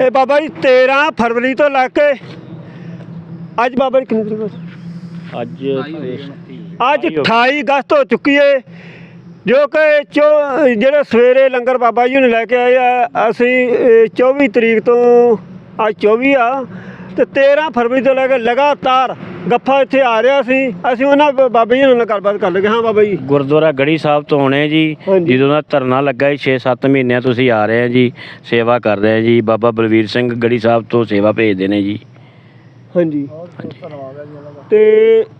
ਇਹ ਬਾਬਾ ਜੀ 13 ਫਰਵਰੀ ਤੋਂ ਲੱਗ ਕੇ ਅੱਜ ਬਾਬਾ ਜੀ ਕਿੰਨੀ ਤਰੀਕ ਹੋ? ਅੱਜ ਅੱਜ 28 ਅਗਸਤ ਹੋ ਚੁੱਕੀ ਏ ਜੋ ਕਿ ਜਿਹੜੇ ਸਵੇਰੇ ਲੰਗਰ ਬਾਬਾ ਜੀ ਨੇ ਲੈ ਕੇ ਆਏ ਆ ਅਸੀਂ ਅ, 24 ਤਰੀਕ ਤੋਂ ਅੱਜ 24 ਆ ਤੇ 13 ਫਰਵਰੀ ਤੋਂ ਲੈ ਕੇ ਲਗਾਤਾਰ ਗੱਫਾ ਇੱਥੇ ਆ ਰਿਹਾ ਸੀ। ਅਸੀਂ ਉਹਨਾਂ ਬ- ਬਾਬਾ ਜੀ ਨਾਲ ਗੱਲਬਾਤ ਕਰ ਲਗੇ ਹਾਂ ਬਾਬਾ ਜੀ। ਗੁਰਦੁਆਰਾ ਗੜੀ ਸਾਹਿਬ ਤੋਂ ਆਉਣੇ ਜੀ। ਹਾਂਜੀ। ਜਦੋਂ ਦਾ ਧਰਨਾ ਲੱਗਾ ਜੀ 6-7 ਮਹੀਨਿਆਂ ਤੁਸੀਂ ਆ ਰਹੇ ਆ ਜੀ ਸੇਵਾ ਕਰ ਰਹੇ ਆ ਜੀ। ਬਾਬਾ ਬਲਵੀਰ ਸਿੰਘ ਗੜੀ ਸਾਹਿਬ ਤੋਂ ਸੇਵਾ ਭੇਜਦੇ ਨੇ ਜੀ। ਹਾਂਜੀ। ਤੇ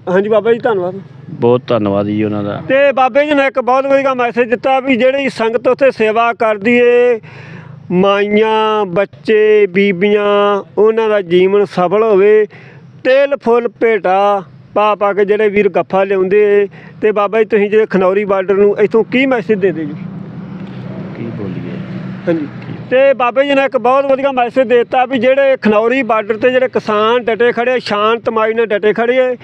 ਹਾਂਜੀ ਬਾਬਾ ਜੀ ਧੰਨਵਾਦ। ਬਹੁਤ ਧੰਨਵਾਦ ਜੀ ਉਹਨਾਂ ਦਾ। ਤੇ ਬਾਬੇ ਜੀ ਨੇ ਇੱਕ ਬਹੁਤ ਵਧੀਆ ਮੈਸੇਜ ਦਿੱਤਾ ਵੀ ਜਿਹੜੀ ਸੰਗਤ ਉੱਥੇ ਸੇਵਾ ਕਰਦੀ ਏ ਮਾਈਆਂ ਬੱਚੇ ਬੀਬੀਆਂ ਉਹਨਾਂ ਦਾ ਜੀਵਨ ਸਫਲ ਹੋਵੇ। ਤੇਲ ਫੁੱਲ ਭੇਟਾ ਪਾ ਪਾ ਕੇ ਜਿਹੜੇ ਵੀਰ ਗੱਫਾ ਲਿਆਉਂਦੇ ਤੇ ਬਾਬਾ ਜੀ ਤੁਸੀਂ ਜਿਹੜੇ ਖਨੌਰੀ ਬਾਰਡਰ ਨੂੰ ਇੱਥੋਂ ਕੀ ਮੈਸੇਜ ਦੇ ਦੇ ਜੀ? ਕੀ ਬੋਲੀਏ? ਹਾਂਜੀ। ਤੇ ਬਾਬੇ ਜੀ ਨੇ ਇੱਕ ਬਹੁਤ ਵਧੀਆ ਮੈਸੇਜ ਦਿੱਤਾ ਵੀ ਜਿਹੜੇ ਖਨੌਰੀ ਬਾਰਡਰ ਤੇ ਜਿਹੜੇ ਕਿਸਾਨ ਡਟੇ ਖੜੇ ਸ਼ਾਂਤਮਈ ਨਾਲ ਡਟੇ ਖੜੇ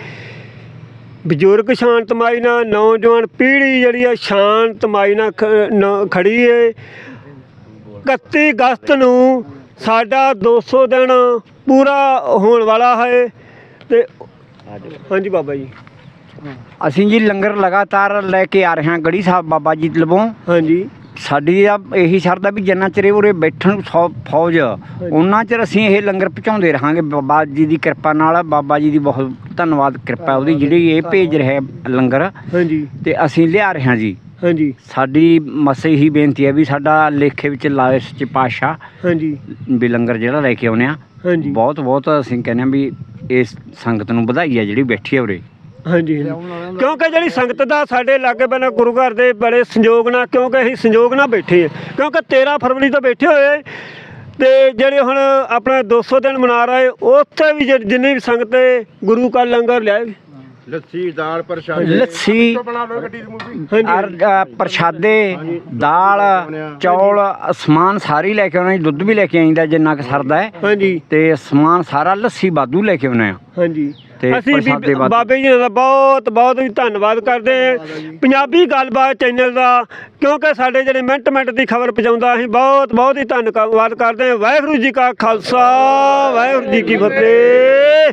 ਬਜ਼ੁਰਗ ਸ਼ਾਂਤਮਈ ਨਾਲ ਨੌਜਵਾਨ ਪੀੜ੍ਹੀ ਜਿਹੜੀ ਆ ਸ਼ਾਂਤਮਈ ਨਾਲ ਖੜੀ ਏ। 31 ਅਗਸਤ ਨੂੰ ਸਾਡਾ 200 ਦਿਨ ਪੂਰਾ ਹੋਣ ਵਾਲਾ ਹੈ। ਤੇ ਹਾਂਜੀ ਬਾਬਾ ਜੀ। ਅਸੀਂ ਜੀ ਲੰਗਰ ਲਗਾਤਾਰ ਲੈ ਕੇ ਆ ਰਹੇ ਹਾਂ ਗੜੀ ਸਾਹਿਬ ਬਾਬਾ ਜੀ ਲਵੋਂ। ਹਾਂਜੀ। ਸਾਡੀ ਆ ਇਹੀ ਸ਼ਰਤ ਆ ਵੀ ਜਿੰਨਾ ਚਿਰ ਉਰੇ ਬੈਠਣ ਸੌ- ਫੌਜ ਉਹਨਾਂ ਚਿਰ ਅਸੀਂ ਇਹ ਲੰਗਰ ਪਹੁੰਚਾਉਂਦੇ ਰਹਾਂਗੇ। ਬਾਬਾ ਜੀ ਦੀ ਕਿਰਪਾ ਨਾਲ ਬਾਬਾ ਜੀ ਦੀ ਬਹੁਤ ਧੰਨਵਾਦ ਕਿਰਪਾ ਉਹਦੀ ਜਿਹੜੀ ਇਹ ਭੇਜ ਰਿਹਾ ਲੰਗਰ। ਹਾਂਜੀ। ਤੇ ਅਸੀਂ ਲਿਆ ਰਹੇ ਹਾਂ ਜੀ। ਹਾਂਜੀ। ਸਾਡੀ ਮਸੇ ਹੀ ਬੇਨਤੀ ਹੈ ਵੀ ਸਾਡਾ ਲੇਖੇ ਵਿੱਚ ਲਾਇਸ ਚ ਪਾਸ਼ਾ ਹਾਂਜੀ। ਵੀ ਲੰਗਰ ਜਿਹੜਾ ਲੈ ਕੇ ਆਉਨੇ ਆ ਹਾਂਜੀ। ਬਹੁਤ ਬਹੁਤ ਅਸੀਂ ਕਹਿੰਦੇ ਆ ਵੀ ਇਸ ਸੰਗਤ ਨੂੰ ਵਧਾਈ ਹੈ ਜਿਹੜੀ ਬੈਠੀ ਹੈ ਉਰੇ। ਹਾਂਜੀ ਕਿਉਂਕਿ ਜਿਹੜੀ ਸੰਗਤ ਦਾ ਸਾਡੇ ਲਾਗੇ ਬੰਨੇ ਗੁਰੂ ਘਰ ਦੇ ਬੜੇ ਸੰਯੋਗ ਨਾਲ, ਕਿਉਂਕਿ ਅਸੀਂ ਸੰਯੋਗ ਨਾਲ ਬੈਠੇ ਹਾਂ ਕਿਉਂਕਿ 13 ਫਰਵਰੀ ਤੋਂ ਬੈਠੇ ਹੋਏ ਤੇ ਜਿਹੜੇ ਹੁਣ ਆਪਣਾ 200 ਦਿਨ ਮਨਾ ਰਹੇ ਉੱਥੇ ਵੀ ਜਿੰਨੀ ਵੀ ਸੰਗਤ ਗੁਰੂ ਕਾ ਲੰਗਰ ਲਿਆਏ। ਲੱਸੀ ਦਾਲ ਪ੍ਰਸ਼ਾਦ। ਲੱਸੀ। ਬਣਾ ਲਓ ਗੱਡੀ ਦੀ ਮੂਵੀ ਹਾਂਜੀ। ਅਰ ਅ, ਪ੍ਰਸ਼ਾਦੇ ਦਾਲ ਚੌਲ ਸਮਾਨ ਸਾਰੀ ਲੈ ਕੇ ਆਉਣਾ ਜੀ। ਦੁੱਧ ਵੀ ਲੈ ਕੇ ਆਈਦਾ ਜਿੰਨਾ ਕਿ ਸਰਦਾ ਹੈ। ਹਾਂਜੀ। ਤੇ ਸਮਾਨ ਸਾਰਾ ਲੱਸੀ ਬਾਦੂ ਲੈ ਕੇ ਆਉਣਾ ਆ। ਹਾਂਜੀ। ਤੇ ਅਸੀਂ ਪ੍ਰਸ਼ਾਦੇ ਵੀ ਵਾਧੂ। ਬਾਬੇ ਜੀ ਦਾ ਬਹੁਤ ਬਹੁਤ ਵੀ ਧੰਨਵਾਦ ਕਰਦੇ ਹਾਂ। ਪੰਜਾਬੀ ਗੱਲਬਾਤ ਚੈਨਲ ਦਾ ਕਿਉਂਕਿ ਸਾਡੇ ਜਿਹੜੇ ਮਿੰਟ ਮਿੰਟ ਦੀ ਖਬਰ ਪਹੁੰਚਾਉਂਦਾ ਅਸੀਂ ਬਹੁਤ ਬਹੁਤ ਹੀ ਧੰਨਵਾਦ ਕਰਦੇ ਹਾਂ। ਵਾਹਿਗੁਰੂ ਜੀ ਕਾ ਖਾਲਸਾ ਵਾਹਿਗੁਰੂ ਜੀ ਕੀ ਫਤਿਹ।